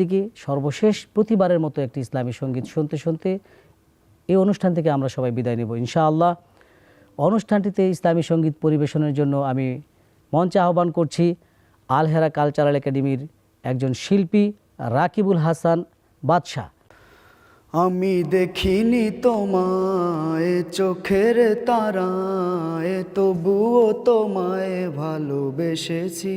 দিকে সর্বশেষ প্রতিবারের মতো একটি ইসলামী সংগীত শুনতে শুনতে এই অনুষ্ঠান থেকে আমরা সবাই বিদায় নেব, ইনশাআল্লাহ। অনুষ্ঠানটিতে ইসলামী সংগীত পরিবেশনের জন্য আমি মঞ্চে আহ্বান করছি আলহেরা কালচারাল একাডেমির একজন শিল্পী রাকিবুল হাসান বাদশাহ। আমি দেখিনি তোমায়, চোখের তারা তারায়, তবুও তোমায় ভালোবেসেছি।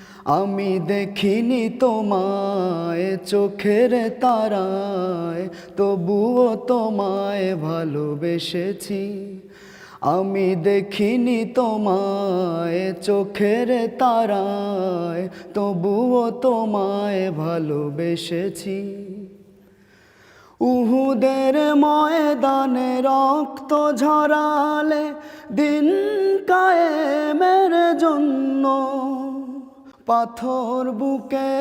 আমি দেখিনি তোমায় চোখের তারায়, তবুও তোমায় ভালোবেসেছি। আমি দেখিনি তোমায় চোখের তারায়, তবুও তোমায় ভালোবেসেছি। উহুদের ময়দানে রক্ত ঝরালে দিন কায়েমের পাথর বুকে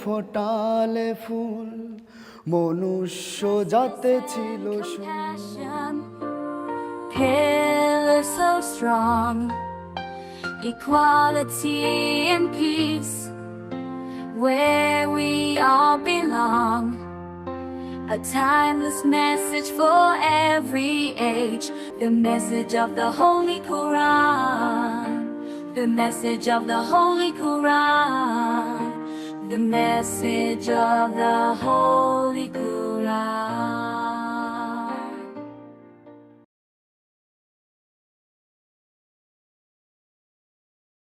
ফোটালে ফুল মনুষ্য যাতে ছিল so strong, equality and peace, where we all belong. A timeless message for every age, the message of the Holy Quran, the message of the Holy Quran, the message of the Holy.